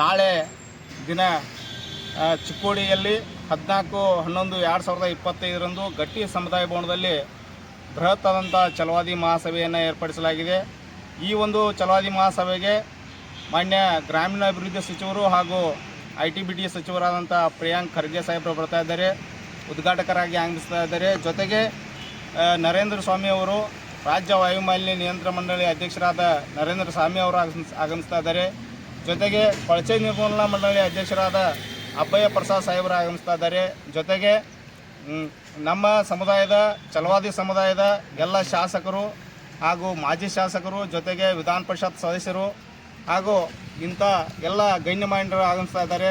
ನಾಳೆ ದಿನ ಚಿಕ್ಕೋಡಿಯಲ್ಲಿ ಹದಿನಾಲ್ಕು, ಹನ್ನೊಂದು, ಎರಡು ಸಾವಿರದ ಇಪ್ಪತ್ತೈದರಂದು ಗಟ್ಟಿ ಸಮುದಾಯ ಭವನದಲ್ಲಿ ಬೃಹತ್ತಾದಂಥ ಚಲವಾದಿ ಮಹಾಸಭೆಯನ್ನು ಏರ್ಪಡಿಸಲಾಗಿದೆ. ಈ ಒಂದು ಚಲವಾದಿ ಮಹಾಸಭೆಗೆ ಮಾನ್ಯ ಗ್ರಾಮೀಣಾಭಿವೃದ್ಧಿ ಸಚಿವರು ಹಾಗೂ ಐ ಟಿ ಬಿ ಟಿ ಸಚಿವರಾದಂಥ ಪ್ರಿಯಾಂಕ್ ಖರ್ಗೆ ಸಾಹೇಬರು ಬರ್ತಾ ಇದ್ದಾರೆ, ಉದ್ಘಾಟಕರಾಗಿ ಆಗಮಿಸ್ತಾ ಇದ್ದಾರೆ. ಜೊತೆಗೆ ನರೇಂದ್ರ ಸ್ವಾಮಿ ಅವರು ರಾಜ್ಯ ವಾಯುಮಾಲಿನ್ಯ ನಿಯಂತ್ರಣ ಮಂಡಳಿ ಅಧ್ಯಕ್ಷರಾದ ನರೇಂದ್ರ ಸ್ವಾಮಿ ಅವರು ಆಗಮಿಸ್, ಆಗಮಿಸ್ತಾ ಇದ್ದಾರೆ. ಜೊತೆಗೆ ಕೊಳಚೆ ನಿರ್ಮೂಲನಾ ಮಂಡಳಿ ಅಧ್ಯಕ್ಷರಾದ ಅಬ್ಬಯ್ಯ ಪ್ರಸಾದ್ ಸಾಹೇಬರು ಆಗಮಿಸ್ತಾ ಇದ್ದಾರೆ. ಜೊತೆಗೆ ನಮ್ಮ ಸಮುದಾಯದ, ಚಲವಾದಿ ಸಮುದಾಯದ ಎಲ್ಲ ಶಾಸಕರು ಹಾಗೂ ಮಾಜಿ ಶಾಸಕರು, ಜೊತೆಗೆ ವಿಧಾನ ಪರಿಷತ್ ಸದಸ್ಯರು ಹಾಗೂ ಇಂಥ ಎಲ್ಲ ಗಣ್ಯಮಾನ್ಯರು ಆಗಮಿಸ್ತಾ ಇದ್ದಾರೆ.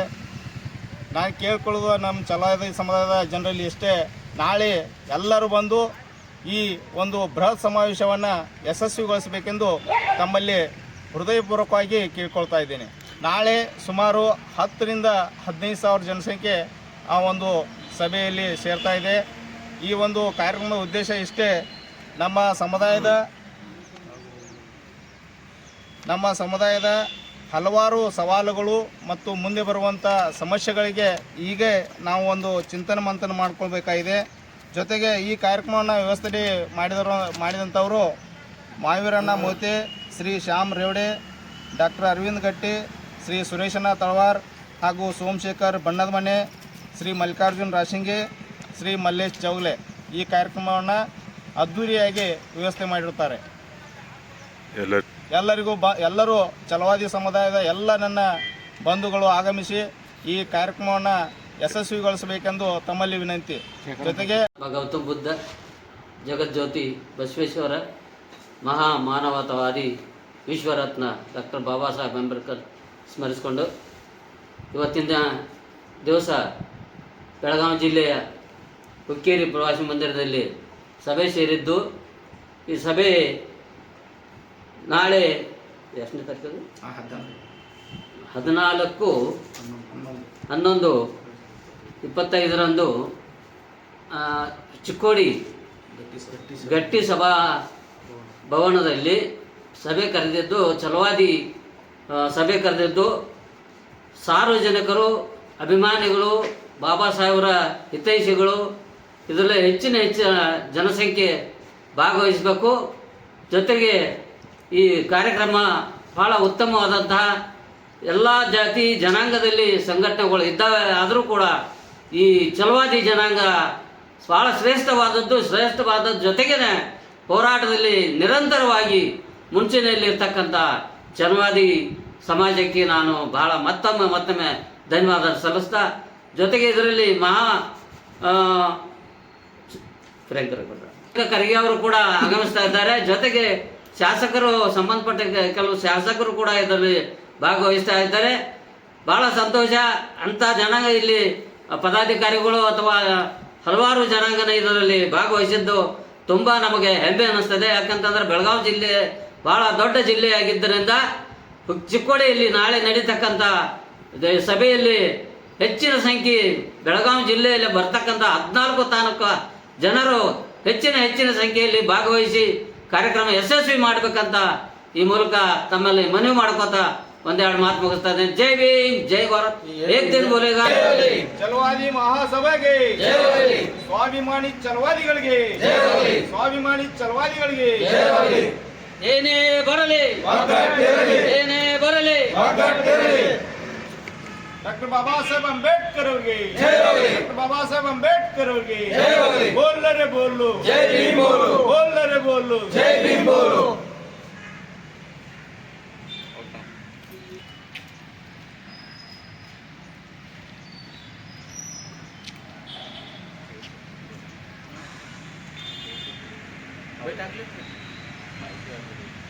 ನಾನು ಕೇಳ್ಕೊಳ್ಳೋದು ನಮ್ಮ ಚಲಾಯದ ಸಮುದಾಯದ ಜನರಲ್ಲಿ ಇಷ್ಟೇ ನಾಳೆ ಎಲ್ಲರೂ ಬಂದು ಈ ಒಂದು ಬೃಹತ್ ಸಮಾವೇಶವನ್ನು ಯಶಸ್ವಿಗೊಳಿಸಬೇಕೆಂದು ತಮ್ಮಲ್ಲಿ ಹೃದಯಪೂರ್ವಕವಾಗಿ ಕೇಳ್ಕೊಳ್ತಾ ಇದ್ದೀನಿ. ನಾಳೆ ಸುಮಾರು ಹತ್ತರಿಂದ ಹದಿನೈದು ಸಾವಿರ ಜನಸಂಖ್ಯೆ ಆ ಒಂದು ಸಭೆಯಲ್ಲಿ ಸೇರ್ತಾ ಇದೆ. ಈ ಒಂದು ಕಾರ್ಯಕ್ರಮದ ಉದ್ದೇಶ ಇಷ್ಟೇ ನಮ್ಮ ಸಮುದಾಯದ ನಮ್ಮ ಸಮುದಾಯದ ಹಲವಾರು ಸವಾಲುಗಳು ಮತ್ತು ಮುಂದೆ ಬರುವಂಥ ಸಮಸ್ಯೆಗಳಿಗೆ ಈಗ ನಾವು ಒಂದು ಚಿಂತನೆ ಮಂಥನ ಮಾಡ್ಕೊಳ್ಬೇಕಾಗಿದೆ. ಜೊತೆಗೆ ಈ ಕಾರ್ಯಕ್ರಮವನ್ನು ವ್ಯವಸ್ಥೆ ಮಾಡಿದವರು, ಮಾಡಿದಂಥವರು ಮಾವೀರಣ್ಣ ಮೋತೆ, ಶ್ರೀ ಶ್ಯಾಮ್ ರೇವಡೆ, ಡಾಕ್ಟರ್ ಅರವಿಂದ್ ಗಟ್ಟಿ, ಶ್ರೀ ಸುರೇಶಣ್ಣ ತಳವಾರ್ ಹಾಗೂ ಸೋಮಶೇಖರ್ ಬಣ್ಣದಮನೆ ಶ್ರೀ ಮಲ್ಲಿಕಾರ್ಜುನ್ ರಾಶಿಂಗೆ, ಶ್ರೀ ಮಲ್ಲೇಶ್ ಚೌಗ್ಲೆ ಈ ಕಾರ್ಯಕ್ರಮವನ್ನು ಅದ್ಧೂರಿಯಾಗಿ ವ್ಯವಸ್ಥೆ ಮಾಡಿರುತ್ತಾರೆ. ಎಲ್ಲ ಎಲ್ಲರಿಗೂ ಬ, ಎಲ್ಲರೂ ಛಲವಾದಿ ಸಮುದಾಯದ ಎಲ್ಲ ನನ್ನ ಬಂಧುಗಳು ಆಗಮಿಸಿ ಈ ಕಾರ್ಯಕ್ರಮವನ್ನು ಯಶಸ್ವಿಗೊಳಿಸಬೇಕೆಂದು ತಮ್ಮಲ್ಲಿ ವಿನಂತಿ. ಜೊತೆಗೆ ಗೌತಮ್ ಬುದ್ಧ, ಜಗಜ್ಯೋತಿ ಬಸವೇಶ್ವರ, ಮಹಾ ಮಾನವತಾವಾದಿ ವಿಶ್ವರತ್ನ ಡಾಕ್ಟರ್ ಬಾಬಾ ಸಾಹೇಬ್ ಅಂಬೇಡ್ಕರ್ ಸ್ಮರಿಸಿಕೊಂಡು ಇವತ್ತಿನ ದಿವಸ ಬೆಳಗಾವಿ ಜಿಲ್ಲೆಯ ಹುಕ್ಕೇರಿ ಪ್ರವಾಸಿ ಮಂದಿರದಲ್ಲಿ ಸಭೆ ಸೇರಿದ್ದು. ಈ ಸಭೆ ನಾಳೆ ಎಷ್ಟನೇ ತಾರೀಕು ಹದಿನಾಲ್ಕು. ಹನ್ನೊಂದು ಇಪ್ಪತ್ತೈದರಂದು ಚಿಕ್ಕೋಡಿ ಗಟ್ಟಿ ಸಭಾ ಭವನದಲ್ಲಿ ಸಭೆ ಕರೆದಿದ್ದು ಛಲವಾದಿ ಸಭೆ ಕರೆದಿದ್ದು ಸಾರ್ವಜನಿಕರು ಅಭಿಮಾನಿಗಳು ಬಾಬಾ ಸಾಹೇಬರ ಹಿತೈಷಿಗಳು ಇದರಲ್ಲಿ ಹೆಚ್ಚಿನ ಹೆಚ್ಚಿನ ಜನಸಂಖ್ಯೆ ಭಾಗವಹಿಸಬೇಕು. ಜೊತೆಗೆ ಈ ಕಾರ್ಯಕ್ರಮ ಭಾಳ ಉತ್ತಮವಾದಂತಹ ಎಲ್ಲ ಜಾತಿ ಜನಾಂಗದಲ್ಲಿ ಸಂಘಟನೆಗಳು ಇದ್ದಾವೆ ಆದರೂ ಕೂಡ ಈ ಚಲವಾದಿ ಜನಾಂಗ ಭಾಳ ಶ್ರೇಷ್ಠವಾದದ್ದು ಶ್ರೇಷ್ಠವಾದದ್ದು ಜೊತೆಗೇನೆ ಹೋರಾಟದಲ್ಲಿ ನಿರಂತರವಾಗಿ ಮುಂಚೂಣಿಯಲ್ಲಿರ್ತಕ್ಕಂಥ ಚಲವಾದಿ ಸಮಾಜಕ್ಕೆ ನಾನು ಬಹಳ ಮತ್ತೊಮ್ಮೆ ಮತ್ತೊಮ್ಮೆ ಧನ್ಯವಾದ ಸಲ್ಲಿಸ್ತಾ ಜೊತೆಗೆ ಇದರಲ್ಲಿ ಮಹಾ ಪ್ರಿಯಾಂಕರ ಕೊಟ್ರ ಅವರು ಕೂಡ ಆಗಮಿಸ್ತಾ ಇದ್ದಾರೆ ಜೊತೆಗೆ ಶಾಸಕರು ಸಂಬಂಧಪಟ್ಟ ಕೆಲವು ಶಾಸಕರು ಕೂಡ ಇದರಲ್ಲಿ ಭಾಗವಹಿಸ್ತಾ ಇದ್ದಾರೆ ಬಹಳ ಸಂತೋಷ. ಅಂತ ಜನಾಂಗ ಇಲ್ಲಿ ಪದಾಧಿಕಾರಿಗಳು ಅಥವಾ ಹಲವಾರು ಜನಾಂಗನ ಇದರಲ್ಲಿ ಭಾಗವಹಿಸಿದ್ದು ತುಂಬ ನಮಗೆ ಹೆಮ್ಮೆ ಅನ್ನಿಸ್ತದೆ ಯಾಕಂತಂದ್ರೆ ಬೆಳಗಾವಿ ಜಿಲ್ಲೆ ಬಹಳ ದೊಡ್ಡ ಜಿಲ್ಲೆಯಾಗಿದ್ದರಿಂದ ಚಿಕ್ಕೋಡಿಯಲ್ಲಿ ನಾಳೆ ನಡೀತಕ್ಕಂಥ ಸಭೆಯಲ್ಲಿ ಹೆಚ್ಚಿನ ಸಂಖ್ಯೆ ಬೆಳಗಾವಿ ಜಿಲ್ಲೆಯಲ್ಲಿ ಬರ್ತಕ್ಕಂಥ ಹದಿನಾಲ್ಕು ತಾಲೂಕು ಜನರು ಹೆಚ್ಚಿನ ಹೆಚ್ಚಿನ ಸಂಖ್ಯೆಯಲ್ಲಿ ಭಾಗವಹಿಸಿ ಕಾರ್ಯಕ್ರಮ ಯಶಸ್ವಿ ಮಾಡಬೇಕಂತ ಈ ಮೂಲಕ ತಮ್ಮಲ್ಲಿ ಮನವಿ ಮಾಡ್ಕೊತ ಒಂದೆರಡು ಮಾತು ಮುಗಿಸ್ತಾ ಇದ್ದೇನೆ. ಜೈ ಭೀಮ್ ಜೈ ಭಾರತ್. ಏಕ್ ದಿನ ಬೋಲೆಗ ಚಲವಾದಿ ಮಹಾಸಭೆಗೆ. ಸ್ವಾಭಿಮಾನಿ ಚಲವಾದಿಗಳಿಗೆ ಸ್ವಾಭಿಮಾನಿ ಚಲವಾದಿಗಳಿಗೆ ಏನೇ ಬರಲಿ. ಏನೇ ಬರಲಿ. ಡಾಕ್ಟರ್ ಬಾಬಾ ಸಾಹೇಬ್ ಅಂಬೇಡ್ಕರ್ ಅವರಿಗೆ ಡಾಕ್ಟರ್ ಬಾಬಾ ಸಾಹೇಬ್ ಅಂಬೇಡ್ಕರ್ ಅವರಿಗೆ ಬೋಲ್ಲರೆ ಬೋಲು ಬೋಲ್ಲರೆ ಬೋಲು बैठ